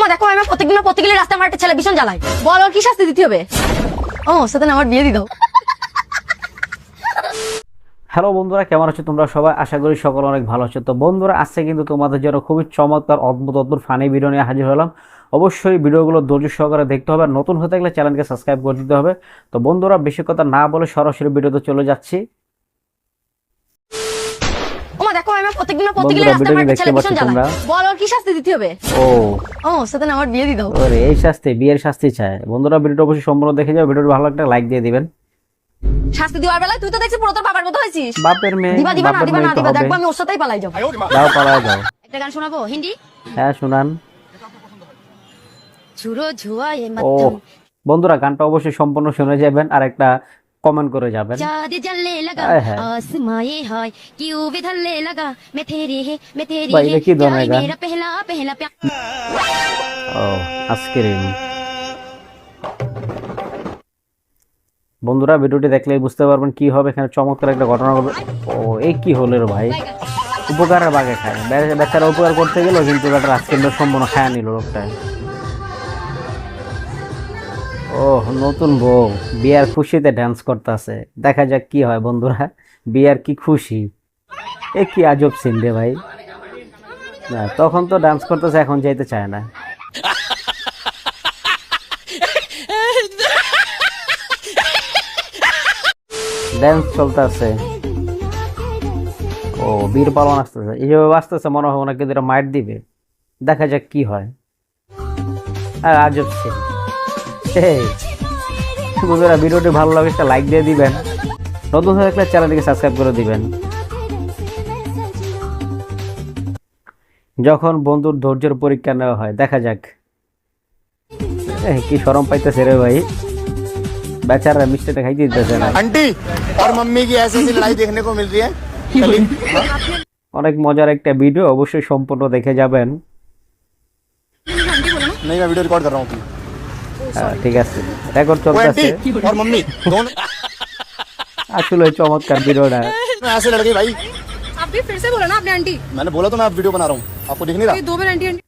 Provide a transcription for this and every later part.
ওমা, দেখো আমি প্রত্যেকদিন প্রত্যেকদিন রাস্তায় আমার একটা ছেলে ভীষণ জ্বালায়। বল, কি শাস্তি দিতে হবে? ও, সাথে আমার বিয়ে দিয়ে দাও। হ্যালো বন্ধুরা, কেমন আছো তোমরা সবাই? আশা করি সকল অনেক ভালো আছো। তো বন্ধুরা, আজকে কিন্তু তোমাদের জন্য খুবই চমৎকার, অদ্ভুত অদ্ভুত ফানি ভিডিও নিয়ে হাজির হলাম। অবশ্যই ভিডিওগুলো ধৈর্য সহকারে দেখতে হবে। আর নতুন হতে গেলে চ্যানেলকে সাবস্ক্রাইব করে দিতে হবে। তো বন্ধুরা, বেশি কথা না বলে সরাসরি ভিডিওতে চলে যাচ্ছি। ওমা প্রত্যেকদিন প্রত্যেকদিন বন্ধুরা, রাস্তায় আমার ভিডিওটি একটা ছেলে ভীষণ পাচ্ছ বল ওর কি শাস্তি দিতে হবে? ও। ও সাথে আমার বিয়ে দিয়ে দাও। ওরে এই শাস্তি বিয়ের শাস্তি চায়। বন্ধুরা ভিডিওটা অবশ্যই সম্পূর্ণ দেখে যাও ভিডিওটি ভালো একটা লাইক দিয়ে দিবেন। শাস্তি দেওয়ার বেলায় তুই তো দেখছি পুরো তোর বাবার মতো হয়েছিস। বাপের মেয়ে দিবা দিবা না দিবা না দিবা দেখব আমি ওর সাথেই পালাই যাব। যাও পালায় যাও। একটা গান শোনাবো? হিন্দি? হ্যাঁ শুনান। ঝুরো ঝুয়া এ ও বন্ধুরা গানটা অবশ্যই সম্পূর্ণ শুনে যাবেন। আর একটা কমেন্ট করে যাবেন। কি ধরনের গান? ও আইসক্রিম বন্ধুরা ভিডিওটি দেখলে বুঝতে পারবেন কি হবে এখানে চমৎকার একটা ঘটনা ঘটবে। ও এই কি হলো রে ভাই? উপকারের বাগে খায় বেচারা উপকার করতে গেল কিন্তু একটা আইসক্রিমটা সম্পূর্ণ খায় নিল লোকটা ও নতুন বউ। বিয়ার খুশিতে ডান্স করতেছে। দেখা যাক কি হয় বন্ধুরা। বিয়ার কি খুশি? এ কি আজব সিন রে ভাই। না তখন তো ডান্স করতেছে এখন যাইতে চায় না। ড্যান্স চলতেছে। ও বীর পালন আসতেছে। এইভাবে আসতেছে মনে হয় ওনাকে মাইট দিবে। দেখা যাক কি হয়। আর আজব সে এই, বন্ধুরা ভিডিওটি ভালো লাগে একটা লাইক দিয়ে দিবেন নতুন হয়ে থাকলে চ্যানেলটিকে সাবস্ক্রাইব করে দিবেন যখন বন্ধুর ধৈর্যের পরীক্ষা নেওয়া হয় দেখা যাক এ, কি সরম পাইতেছে রে ভাই বেচারা মিষ্টিটা খাইতে দিতেছে না आंटी और मम्मी की ऐसी ऐसी लड़ाई देखने को मिल रही है चलिए অনেক মজার একটা ভিডিও অবশ্যই সম্পূর্ণ দেখে যাবেন नहीं मैं वीडियो रिकॉर्ड कर रहा हूँ अपनी। আহ, ঠিক আছে রেকর্ড वो চলতেছে आंटी और मम्मी दोनों আসলে চমৎকার ভিডিওটা में ऐसे लड़के भाई आप भी फिर से बोला ना आपने आंटी मैंने बोला तो मैं अब वीडियो बना रहा हूँ आपको दिख नहीं ये रहा दो बार आंटी आंटी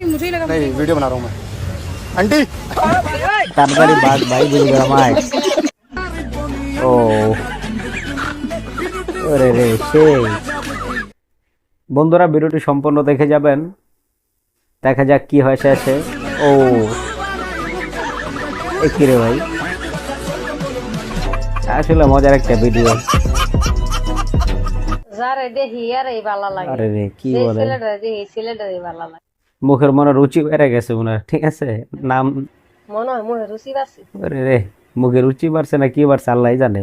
मुझे ही लगा नहीं वीडियो बना रहा हूँ मैं आंटी তাড়াতাড়ি বাঘ ভাই দিল আমায় ও ওরে রে সেই বন্ধুরা ভিডিওটি সম্পূর্ণ দেখে যাবেন দেখা যাক কি হয় শেষে ও। এ রে ভাই। আসলে মজার একটা ভিডিও যারে দেখি আর এই ভালো লাগে। আরে রে কি বলে? ছেলেটা দেখি ছেলেটারই ভালো লাগে। মুখের মনে রুচি বেড়ে গেছে মনে হয়, ঠিক আছে? নাম মনে হয় মনে রুচি পাচ্ছি আরে রে মুখে রুচি বাড়ছে না কি বাড়ছে আল্লাহ জানে।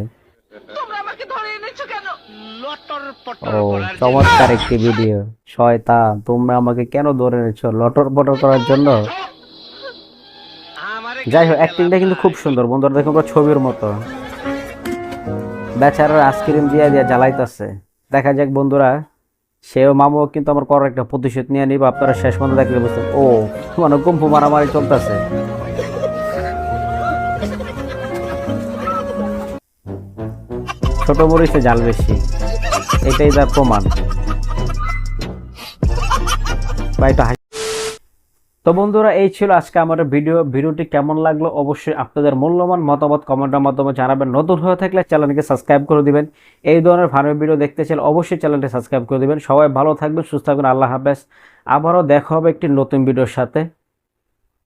ও চমৎকার একটি ভিডিও শয়তান তোমরা আমাকে কেন ধরে এনেছো লটর পটর করার জন্য? যাই হোক অ্যাক্টিংটা কিন্তু খুব সুন্দর। বন্ধুরা, দেখুন পুরো ছবির মতো। বেচারার আইসক্রিম দিয়ে দিয়ে জ্বালাইতেছে। দেখা যাক বন্ধুরা, সেও মামুও কিন্তু আমার করার একটা প্রতিশোধ নিয়ে নিব। আপনারা শেষ পর্যন্ত দেখলে বুঝতে ও মানে কুম্ফু মারামারি চলতেছে। ছোট মরিচে জাল বেশি। এটাই তার প্রমাণ। বা এটা তো বন্ধুরা, এই ছিল আজকে আমার ভিডিও ভিডিওটি কেমন লাগল অবশ্যই আপনাদের মূল্যবান মতামত কমেন্টের মাধ্যমে জানাবেন। নতুন হয়ে থাকলে চ্যানেলকে সাবস্ক্রাইব করে দিবেন। এই ধরনের ফার্মের ভিডিও দেখতে চাইলে অবশ্যই চ্যানেলটি সাবস্ক্রাইব করে দিবেন। সবাই ভালো থাকবেন, সুস্থ থাকবেন, আল্লাহ হাফেজ। আবারও দেখা হবে একটি নতুন ভিডিওর সাথে।